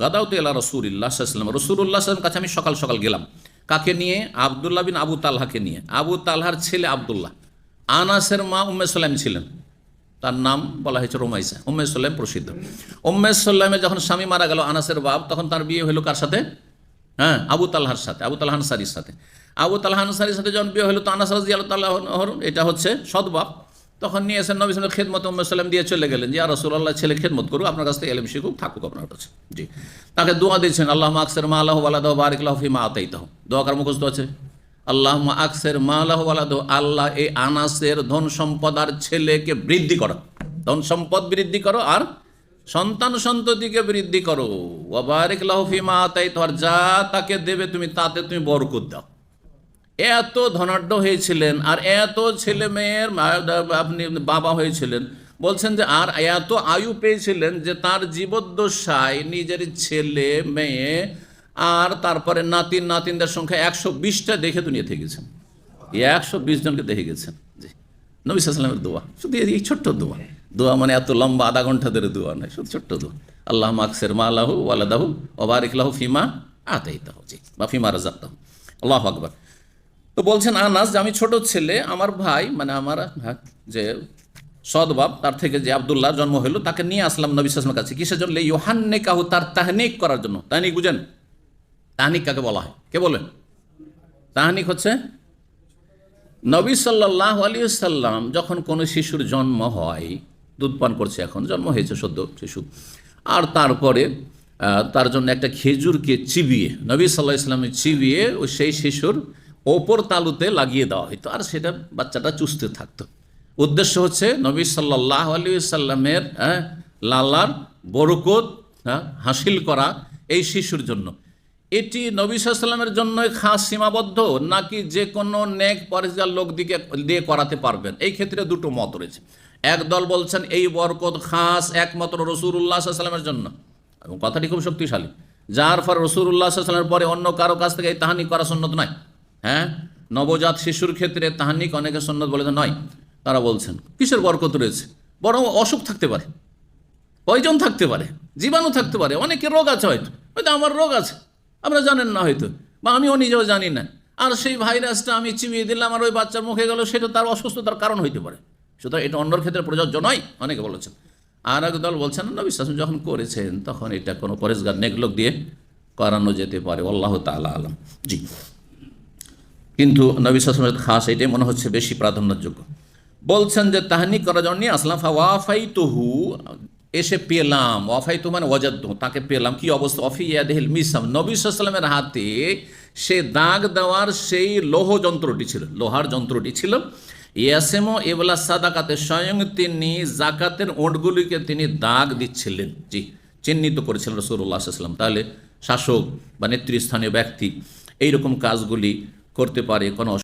গাদাউ তেলা রসুল্লাহ সাল্লাম রসুল্লাহ সাল্লাম কাছে আমি সকাল সকাল গেলাম কাকে নিয়ে আবদুল্লাহ বিন আবু তালহাকে নিয়ে আবু তালহার ছেলে আবদুল্লাহ আনাসের মা উম্মে সাল্লাম ছিলেন তার নাম বলা হয়েছে রোমাইসা উম্মে সাল্লাম প্রসিদ্ধ উম্মে সাল্লামের যখন স্বামী মারা গেল আনাসের বাপ তখন তার বিয়ে হলো কার সাথে হ্যাঁ আবু তালহার সাথে আবু তালহান সারির সাথে আবু তালহান সারির সাথে যখন বিয়ে হলো তো আনাস রাজি আল্লাহ তাল্লাহ এটা হচ্ছে সদবাপ তখন নিয়ে এসে নবী সালের খেদমত সাল্লাম দিয়ে চলে গেলেন। যে আর রসুল্লাহ ছেলে খেদমত করুক, আপনার কাছ থেকে এলম শিখুক, থাকুক আপনার কাছে। জি। তাকে দোয়া দিয়েছেন আল্লাহ আকসের মা আল্লাহ আলাদহ বারিক ফি মা আতাই তাহ দোয়া কার মুখস্থ আছে? আল্লাহ আকসের মা আল্লাহ আলাদহ আল্লাহ এই আনাসের ধন সম্পদ আর ছেলেকে বৃদ্ধি করো। ধন সম্পদ বৃদ্ধি করো আর সন্তান সন্ততিকে বৃদ্ধি করো। ওবারিক লাহফি মা আতাই তো আর যা তাকে দেবে তুমি, তাতে তুমি বরকত দাও। এত ধনাঢ্য হয়েছিলেন আর এত ছেলে মেয়ের আপনি বাবা হয়েছিলেন। বলছেন যে, আর এত আয়ু পেয়েছিলেন যে তার জীবদ্দশায় নিজের ছেলে মেয়ে আর তারপরে নাতিন, নাতিনদের সংখ্যা একশো বিশটা দেখে দুনিয়া থেকে গেছেন। একশো বিশ জনকে দেখে গেছেন। জি। নবী সাল্লামের দোয়া। শুধু এই ছোট্ট দোয়া। দোয়া মানে এত লম্বা আধা ঘণ্টা ধরে দোয়া নয়, শুধু ছোট্ট দোয়া। আল্লাহ মাকসের মা আল্লাহু ওয়ালাদাহু ওবারিকলাহু ফিমা আতাইতাহু। জি। বা ফিমা রাজাক্তাহু আল্লাহ আকবর। তো বলছেন আনাস যে আমি ছোট ছেলে আমার ভাই মানে আমার হ্যাঁ, যে সদবাব তার থেকে যে আবদুল্লাহ জন্ম হলো তাকে নিয়ে আসলাম নবী কাছে। কিসের জন্য? ইউহান্নে কাহু তার তাহনিক করার জন্য। তাহনিক বুঝেন? তাহনিক কাকে বলা হয়? কে বলেন? তাহনিক হচ্ছে নবী সাল্লাহ আলী সাল্লাম যখন কোনো শিশুর জন্ম হয় দুধ পান করছে এখন জন্ম হয়েছে সদ্য শিশু আর তারপরে তার জন্য একটা খেজুরকে চিবিয়ে নবী সাল্লাহ ইসলামে চিবিয়ে ও সেই শিশুর ওপর তালুতে লাগিয়ে দেওয়া হতো আর সেটা বাচ্চাটা চুষতে থাকতো। উদ্দেশ্য হচ্ছে নবী সাল্লাহ আলী সাল্লামের হ্যাঁ, লালার বরকত হ্যাঁ, হাসিল করা এই শিশুর জন্য। এটি নবী সাল্লামের জন্য খাস সীমাবদ্ধ নাকি যে কোনো নেক পরেজগার লোক দিকে দিয়ে করাতে পারবেন? এই ক্ষেত্রে দুটো মত রয়েছে। একদল বলছেন এই বরকত খাস একমাত্র রসুল্লাহ সাল্লামের জন্য। এবং কথাটি খুব শক্তিশালী। যার ফর রসুল্লাহ সাল্লামের পরে অন্য কারও কাছ থেকে এই তাহানি করা সন্ন্যত নয় হ্যাঁ? নবজাত শিশুর ক্ষেত্রে তাহানিক অনেকে সন্ন্যত বলে নয়। তারা বলছেন, কিসের বরকত রয়েছে? বরং অসুখ থাকতে পারে, পয়জন থাকতে পারে, জীবাণু থাকতে পারে অনেকে রোগ আছে হয়তো হয়তো আমার রোগ আছে আপনারা জানেন না হয়তো, বা আমিও নিজেও জানি না। আর সেই ভাইরাসটা আমি চিবিয়ে দিলাম আর ওই বাচ্চার মুখে গেল, সেটা তার অসুস্থতার কারণ হইতে পারে। সুতরাং এটা অন্যর ক্ষেত্রে প্রযোজ্য নয়, অনেকে বলেছেন। আর এক দল বলছেন না বিশ্বাস যখন করেছেন, তখন এটা কোনো পরেশগার, নেকলোক দিয়ে করানো যেতে পারে আল্লাহ তালা আলম। জি। কিন্তু নবী সাসমের খাস এটাই মনে হচ্ছে বেশি প্রাধান্যযোগ্য। বলছেন যে তাহানি করার জন্য নিয়ে আসলাম ওয়াফাই তহু এসে পেলাম। ওয়াফাই তু মানে ওয়াজাদ্দু তাকে পেলাম। কি অবস্থা? অফি ইয়াদেহিল মিসাম, নবী সাল্লামের হাতে সে দাগ দেওয়ার সেই লৌহ যন্ত্রটি ছিল, লোহার যন্ত্রটি ছিল। ইয়াসেমো এবলা সাদাকাতে, স্বয়ং তিনি জাকাতের ওঁটগুলিকে তিনি দাগ দিচ্ছিলেন। জি, চিহ্নিত করেছিলেন রসুল্লাহ সাল্লাম তাহলে শাসক বা নেতৃস্থানীয় ব্যক্তি এইরকম কাজগুলি করতে পারে কোনো